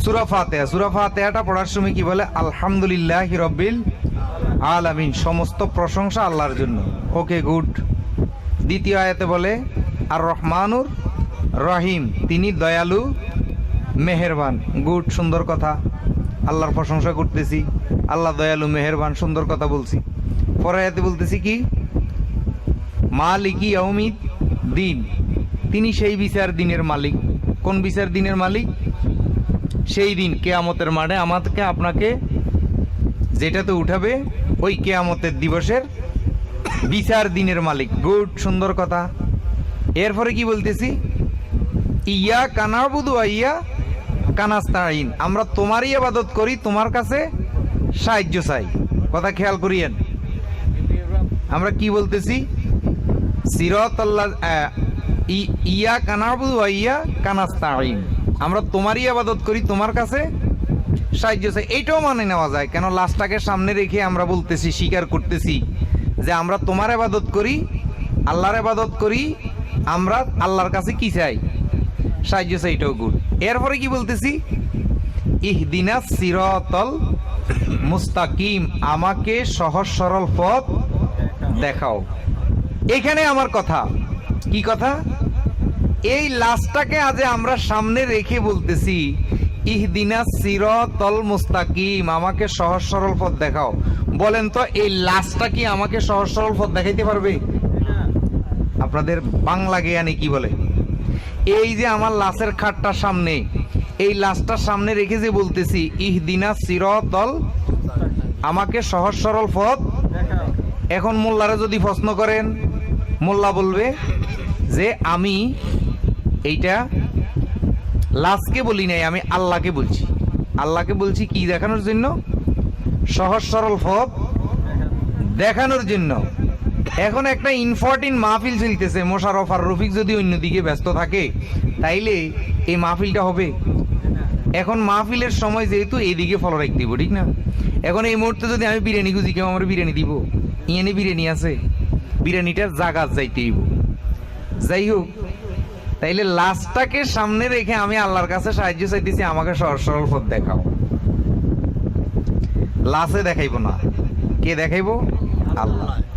সুরা ফাতেহা। সুরা ফাতেহাটা পড়ার সময় কি বলে? আলহামদুলিল্লাহ রব্বিল আলামিন। সমস্ত প্রশংসা আল্লাহর জন্য। Okay, good. দ্বিতীয় আয়াতে বলে আর রহমানুর রহিম। তিনি দয়ালু, মেহেরবান। গুড, সুন্দর কথা। আল্লাহর প্রশংসা করতেছি। আল্লাহ দয়ালু, মেহেরবান, সুন্দর কথা বলছি। পরে আয়াতে বলতেছি কি? মালিকি অমিত দিন তিনি সেই বিচার দিনের মালিক। কোন বিচার দিনের মালিক? সেই দিন কেয়ামতের মাঠে আমাকে আপনাকে যেটাতে উঠাবে, ওই কেয়ামতের দিবসের বিচার দিনের মালিক। গুড, সুন্দর কথা। এরপরে কি বলতেছি? ইয়া কানাবুদু ইয়া কানাস্তাইন আমরা তোমারই আবাদত করি, তোমার কাছে সাহায্য চাই। কথা খেয়াল করিয়েন। আমরা কি বলতেছি? সিরত আল্লাহ ইয়া কানাবুদু ইয়া কানাস্তাইন আমরা তোমারই আবাদত করি, তোমার কাছে সাহায্য চাই। এইটাও মানে নেওয়া যায়। কেন লাশটাকে সামনে রেখে আমরা বলতেছি, স্বীকার করতেছি যে আমরা তোমার আবাদত করি, আল্লাহর আবাদত করি, আমরা আল্লাহর কাছে কি চাই? সাহায্য চাই, এটাও গুড। এরপরে কি বলতেছি? ইহদিনা সিরতল মুস্তাকিম, আমাকে সহজ সরল পথ দেখাও। এখানে আমার কথা। কি কথা? এই লাশটাকে আজ আমরা সামনে রেখে বলতেছি, ইহদিনা সিরতল মুস্তাকিম, আমাকে সহজ সরল পথ দেখাও। বলেন তো, এই লাশটা কি আমাকে সহজ সরল পথ দেখাইতে পারবে? আপনাদের বাংলা জ্ঞানে কি বলে? এই যে আমার লাশের খাটটার সামনে, এই লাশটার সামনে রেখে যে বলতেছি, ইহদিনা সিরতল আমাকে সহজ সরল পথ এখন মোল্লারা যদি প্রশ্ন করেন, মোল্লা বলবে যে, আমি এইটা লাশকে বলি নাই, আমি আল্লাহকে বলছি। আল্লাহকে বলছি কি দেখানোর জন্য? সহজ সরল পথ দেখানোর জন্য। এখন একটা ইনফর্টিন মাহফিল চলতেছে, মোশারফ আর রফিক যদি অন্যদিকে ব্যস্ত থাকে, তাইলে এই মাহফিলটা হবে। এখন মাহফিলের সময় যেহেতু এইদিকে ফলো রাখ দিব, ঠিক না? এখন এই মুহূর্তে যদি আমি বিরিয়ানি খুঁজি, কেউ আমার বিরিয়ানি দিব? ইয়ানি বিরিয়ানি আছে। বিরিয়ানিটার জাগাত যাইতে দিব যাই হোক তাইলে লাস্টটাকে সামনে রেখে আমি আল্লাহর কাছে সাহায্য চাইতেছি আমাকে সহজ সরল পথ দেখাও। লাশে দেখাইবো না। কে দেখাইবো? আল্লাহ।